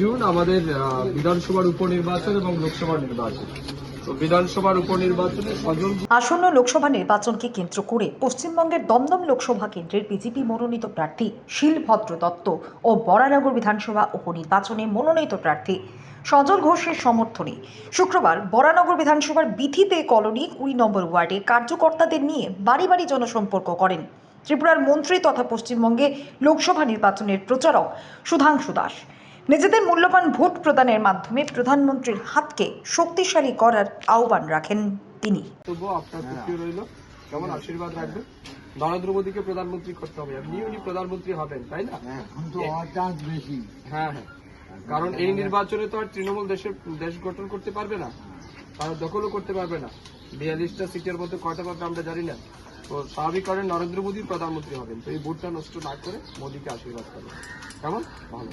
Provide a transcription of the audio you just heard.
June আমাদের বিধানসভার উপনির্বাচন এবং লোকসভার নির্বাচন। আসন্ন লোকসভা নির্বাচনকে কেন্দ্র করে পশ্চিমবঙ্গের দমদম লোকসভা কেন্দ্রের বিজেপি মনোনীত প্রার্থী শিলভদ্র দত্ত ও বরানগর বিধানসভা উপনির্বাচনে মনোনীত প্রার্থী সজল ঘোষের সমর্থনে শুক্রবার বরানগর বিধানসভার বিথিতে কলোনি কুড়ি নম্বর ওয়ার্ডে কার্যকর্তাদের নিয়ে বাড়ি বাড়ি জনসম্পর্ক করেন ত্রিপুরার মন্ত্রী তথা পশ্চিমবঙ্গে লোকসভা নির্বাচনের প্রচারক সুধাংশু দাস। নিজেদের মূল্যবান ভোট প্রদানের মাধ্যমে প্রধানমন্ত্রীর হাতকে শক্তিশালী করার আহ্বান রাখেন তিনি। কেমন আশীর্বাদ রাখবেন? নরেন্দ্র মোদীকে প্রধানমন্ত্রী করতে হবে। এমনি উনি প্রধানমন্ত্রী হবেন তাই না? বেশি। হ্যাঁ হ্যাঁ। কারণ এই নির্বাচনে তো আর তৃণমূল দেশের দেশ গঠন করতে পারবে না। তারা দখলও করতে পারবে না। বিয়াল্লিশটা সিটের মধ্যে কয়টা পাবে আমরা জানি না। তো স্বাভাবিক কারণে নরেন্দ্র মোদী প্রধানমন্ত্রী হবেন। তো এই ভোটটা নষ্ট না করে মোদীকে আশীর্বাদ করবেন। কেমন? ভালো।